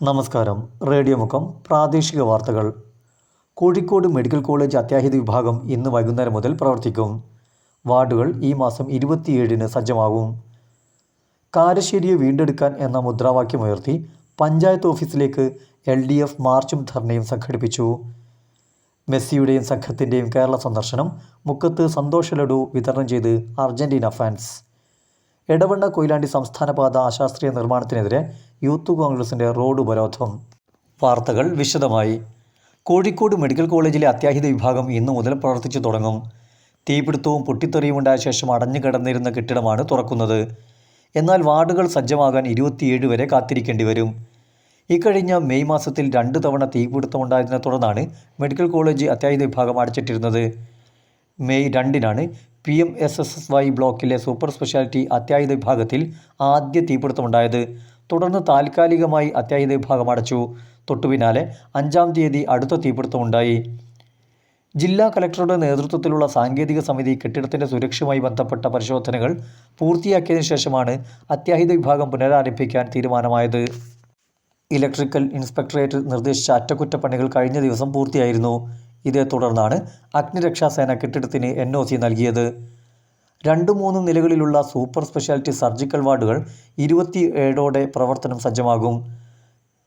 നമസ്കാരം. റേഡിയോ മുഖം പ്രാദേശിക വാർത്തകൾ. കോഴിക്കോട് മെഡിക്കൽ കോളേജ് അത്യാഹിത വിഭാഗം ഇന്ന് വൈകുന്നേരം മുതൽ പ്രവർത്തിക്കും. വാർഡുകൾ ഈ മാസം ഇരുപത്തിയേഴിന് സജ്ജമാകും. കാരശ്ശേരിയെ വീണ്ടെടുക്കാൻ എന്ന മുദ്രാവാക്യമുയർത്തി പഞ്ചായത്ത് ഓഫീസിലേക്ക് എൽ ഡി എഫ് മാർച്ചും ധർണയും സംഘടിപ്പിച്ചു. മെസ്സിയുടെയും സംഘത്തിന്റെയും കേരള സന്ദർശനം മുക്കത്ത് സന്തോഷ ലഡു വിതരണം ചെയ്ത് അർജന്റീന ഫാൻസ്. എടവണ്ണ കൊയിലാണ്ടി സംസ്ഥാന പാത അശാസ്ത്രീയ നിർമ്മാണത്തിനെതിരെ യൂത്ത് കോൺഗ്രസിന്റെ റോഡ് ഉപരോധം. വാർത്തകൾ വിശദമായി. കോഴിക്കോട് മെഡിക്കൽ കോളേജിലെ അത്യാഹിത വിഭാഗം ഇന്നു മുതൽ പ്രവർത്തിച്ചു തുടങ്ങും. തീപിടുത്തവും പൊട്ടിത്തെറിയും ഉണ്ടായ ശേഷം അടഞ്ഞു കിടന്നിരുന്ന കെട്ടിടമാണ് തുറക്കുന്നത്. എന്നാൽ വാർഡുകൾ സജ്ജമാകാൻ ഇരുപത്തിയേഴ് വരെ കാത്തിരിക്കേണ്ടി വരും. ഇക്കഴിഞ്ഞ മെയ് മാസത്തിൽ രണ്ട് തവണ തീപിടുത്തമുണ്ടായതിനെ തുടർന്നാണ് മെഡിക്കൽ കോളേജ് അത്യാഹിത വിഭാഗം അടച്ചിട്ടിരുന്നത്. മെയ് രണ്ടിനാണ് P M S S Y Y ബ്ലോക്കിലെ സൂപ്പർ സ്പെഷ്യാലിറ്റി അത്യാഹിത വിഭാഗത്തിൽ ആദ്യ തീപിടുത്തമുണ്ടായത്. തുടർന്ന് താൽക്കാലികമായി അത്യാഹിത വിഭാഗം അടച്ചു. തൊട്ടുപിന്നാലെ അഞ്ചാം തീയതി അടുത്ത തീപിടുത്തമുണ്ടായി. ജില്ലാ കലക്ടറുടെ നേതൃത്വത്തിലുള്ള സാങ്കേതിക സമിതി കെട്ടിടത്തിന്റെ സുരക്ഷയുമായി ബന്ധപ്പെട്ട പരിശോധനകൾ പൂർത്തിയാക്കിയതിനു ശേഷമാണ് അത്യാഹിത വിഭാഗം പുനരാരംഭിക്കാൻ തീരുമാനമായത്. ഇലക്ട്രിക്കൽ ഇൻസ്പെക്ടറേറ്റ് നിർദ്ദേശിച്ച അറ്റകുറ്റപ്പണികൾ കഴിഞ്ഞ ദിവസം പൂർത്തിയായിരുന്നു. ഇതേ തുടർന്നാണ് അഗ്നിരക്ഷാസേന കെട്ടിടത്തിന് എൻ ഒ സി നൽകിയത്. രണ്ടും മൂന്നും നിലകളിലുള്ള സൂപ്പർ സ്പെഷ്യാലിറ്റി സർജിക്കൽ വാർഡുകൾ ഇരുപത്തി ഏഴോടെ പ്രവർത്തനം സജ്ജമാകും.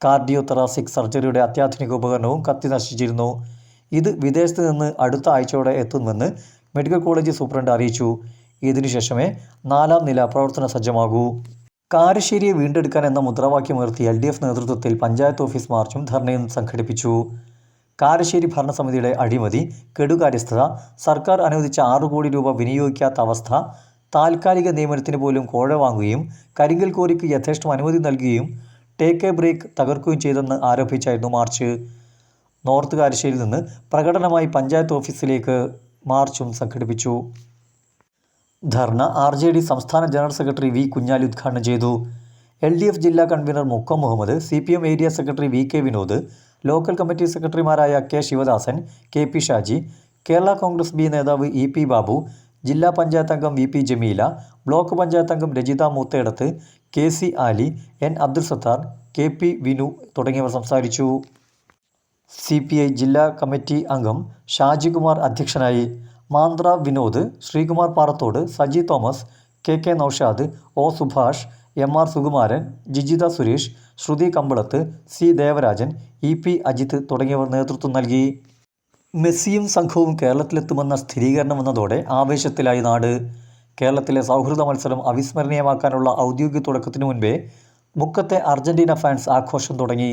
കാർഡിയോ തെറാസിക് സർജറിയുടെ അത്യാധുനിക ഉപകരണവും കത്തി നശിച്ചിരുന്നു. ഇത് വിദേശത്ത് നിന്ന് അടുത്ത ആഴ്ചയോടെ എത്തുമെന്ന് മെഡിക്കൽ കോളേജ് സൂപ്രണ്ട് അറിയിച്ചു. ഇതിനുശേഷമേ നാലാം നില പ്രവർത്തന സജ്ജമാകൂ. കാരശ്ശേരിയെ വീണ്ടെടുക്കാൻ എന്ന മുദ്രാവാക്യം ഉയർത്തി എൽ ഡി എഫ് നേതൃത്വത്തിൽ പഞ്ചായത്ത് ഓഫീസ് മാർച്ചും ധർണയും സംഘടിപ്പിച്ചു. കാരശ്ശേരി ഭരണസമിതിയുടെ അഴിമതി കെടുകാര്യസ്ഥത സർക്കാർ അനുവദിച്ച ആറു കോടി രൂപ വിനിയോഗിക്കാത്ത അവസ്ഥ താൽക്കാലിക നിയമനത്തിന് പോലും കോഴ വാങ്ങുകയും കരിങ്കൽ കോരിക്ക് യഥേഷ്ടം അനുമതി നൽകുകയും ടേക്ക് എ ബ്രേക്ക് തകർക്കുകയും ചെയ്തെന്ന് ആരോപിച്ചായിരുന്നു മാർച്ച്. നോർത്ത് കാരശ്ശേരിയിൽ നിന്ന് പ്രകടനമായി പഞ്ചായത്ത് ഓഫീസിലേക്ക് മാർച്ചും സംഘടിപ്പിച്ചു. ധർണ ആർ ജെ ഡി സംസ്ഥാന ജനറൽ സെക്രട്ടറി വി കുഞ്ഞാലി ഉദ്ഘാടനം ചെയ്തു. എൽ ഡി എഫ് ജില്ലാ convener Mukkam Muhammad C P M area secretary V K Vinod local committee സെക്രട്ടറിമാരായ K Sivadasan K P Shaji Kerala Congress B നേതാവ് ഇ പി ബാബു ജില്ലാ പഞ്ചായത്ത് അംഗം V P Jameela block panchayat അംഗം Rajitha Moothedath K C Ali N Abdul Sathar K P Vinu തുടങ്ങിയവർ സംസാരിച്ചു. C P I ജില്ലാ committee അംഗം ഷാജികുമാർ അധ്യക്ഷനായി Manthra Vinod Sreekumar Parathodu Saji Thomas K K Noushad O Subhash M R Sukumaran Jijitha Suresh Shruthi Kambalath C Devarajan E P Ajith തുടങ്ങിയവർ നേതൃത്വം നൽകി. മെസ്സിയും സംഘവും കേരളത്തിലെത്തുമെന്ന സ്ഥിരീകരണം വന്നതോടെ ആവേശത്തിലായി നാട്. കേരളത്തിലെ സൗഹൃദ മത്സരം അവിസ്മരണീയമാക്കാനുള്ള ഔദ്യോഗിക തുടക്കത്തിനു മുൻപേ മുക്കത്തെ അർജന്റീന ഫാൻസ് ആഘോഷം തുടങ്ങി.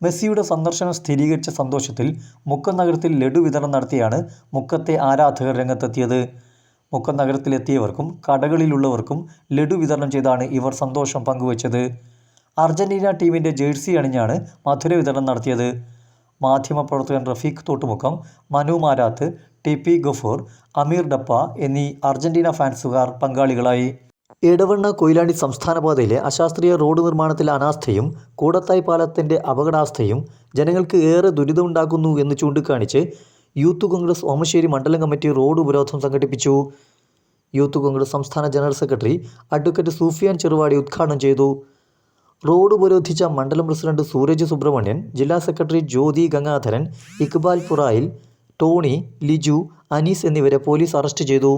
മെസ്സിയുടെ സന്ദർശനം സ്ഥിരീകരിച്ച സന്തോഷത്തിൽ മുക്കം നഗരത്തിൽ ലഡു വിതരണം നടത്തിയാണ് മുക്കത്തെ ആരാധകർ രംഗത്തെത്തിയത്. മുക്കം നഗരത്തിലെത്തിയവർക്കും കടകളിലുള്ളവർക്കും ലഡു വിതരണം ചെയ്താണ് ഇവർ സന്തോഷം പങ്കുവച്ചത്. അർജന്റീന ടീമിന്റെ ജേഴ്സി അണിഞ്ഞാണ് മധുര വിതരണം നടത്തിയത്. മാധ്യമപ്രവർത്തകൻ റഫീഖ് തോട്ടുമുക്കം മനു മാരാത്ത് ടി പി ഗഫൂർ അമീർ ഡപ്പ എന്നീ അർജന്റീന ഫാൻസുകാർ പങ്കാളികളായി. എടവണ്ണ കൊയിലാണ്ടി സംസ്ഥാന പാതയിലെ അശാസ്ത്രീയ റോഡ് നിർമ്മാണത്തിലെ അനാസ്ഥയും കൂടത്തായി പാലത്തിന്റെ അപകടാവസ്ഥയും ജനങ്ങൾക്ക് ഏറെ ദുരിതമുണ്ടാക്കുന്നു എന്ന് ചൂണ്ടിക്കാണിച്ച് യൂത്ത് കോൺഗ്രസ് ഓമശ്ശേരി മണ്ഡലം കമ്മിറ്റി റോഡ് ഉപരോധം സംഘടിപ്പിച്ചു. യൂത്ത് കോൺഗ്രസ് സംസ്ഥാന general secretary advocate Sufiyan Cheruvadi ഉദ്ഘാടനം ചെയ്തു. റോഡ് ഉപരോധിച്ച മണ്ഡലം പ്രസിഡന്റ് സൂരജ് സുബ്രഹ്മണ്യൻ ജില്ലാ സെക്രട്ടറി ജ്യോതി ഗംഗാധരൻ ഇക്ബാൽ പുറായിൽ ടോണി ലിജു അനീസ് എന്നിവരെ പോലീസ് അറസ്റ്റ് ചെയ്തു.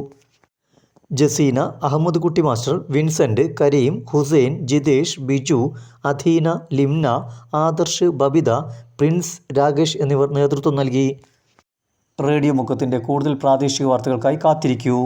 ജസീന അഹമ്മദ് കുട്ടി മാസ്റ്റർ വിൻസെന്റ് കരീം ഹുസൈൻ ജിതേഷ് ബിജു അധീന ലിംന ആദർശ് ബബിത പ്രിൻസ് രാകേഷ് എന്നിവർ നേതൃത്വം നൽകി. റേഡിയോ മുഖത്തിന്റെ കൂടുതൽ പ്രാദേശിക വാർത്തകൾക്കായി കാത്തിരിക്കൂ.